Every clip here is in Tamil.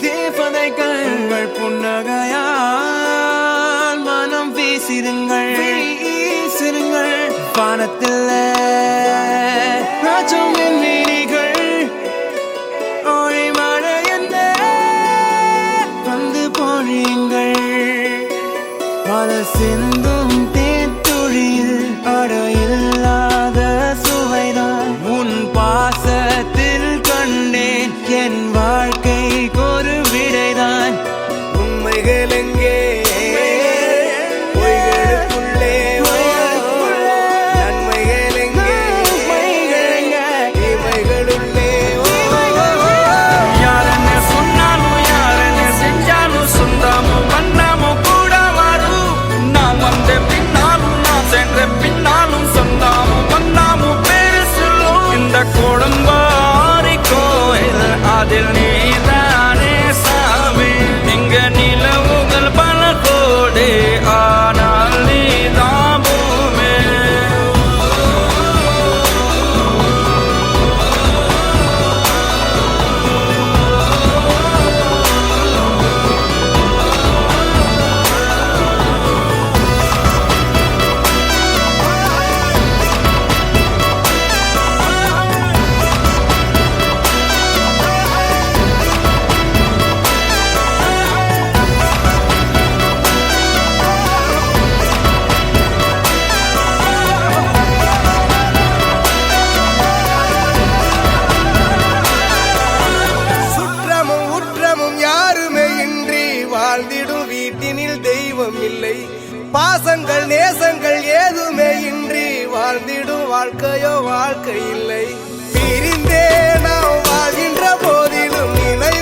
தீபதை கண்கள் புன்னகையால் மனம் வீசிடுங்கள். வீசிடுங்கள். வானத்தில் ராஜம் மீனிகள் ஒளி மழையந்த வந்து பொழியுங்கள். பல சிந்து பாசங்கள் நேசங்கள் ஏதுமே இன்றி வாழ்ந்திடும் வாழ்க்கையோ வாழ்க்கை இல்லை. பிரிந்தே நாம் வாழ்கின்ற போதிலும் நினைவு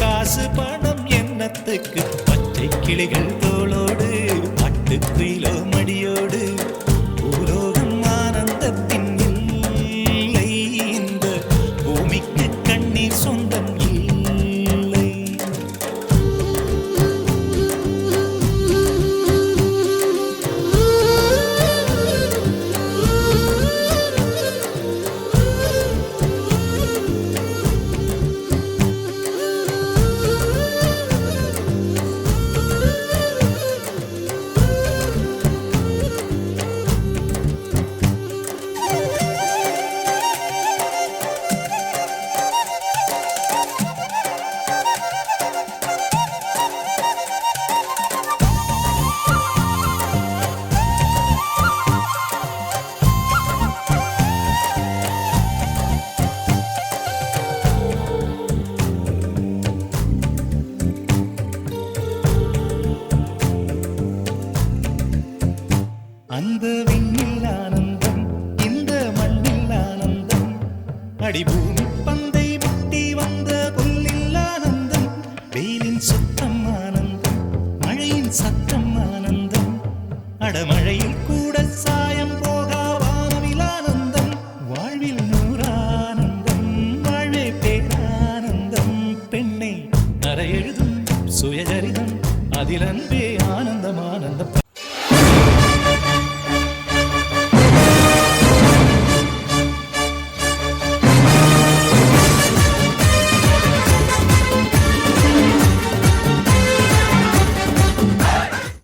காசு பணம் என்னத்துக்கு? பச்சை கிளிகள் தோளோடு அடிபூமி பந்தை முட்டி வந்த புல்லில் ஆனந்தம் வெயிலின் சுத்தம் ஆனந்தம் மழையின் சத்தம் ஆனந்தம். அடமழையில்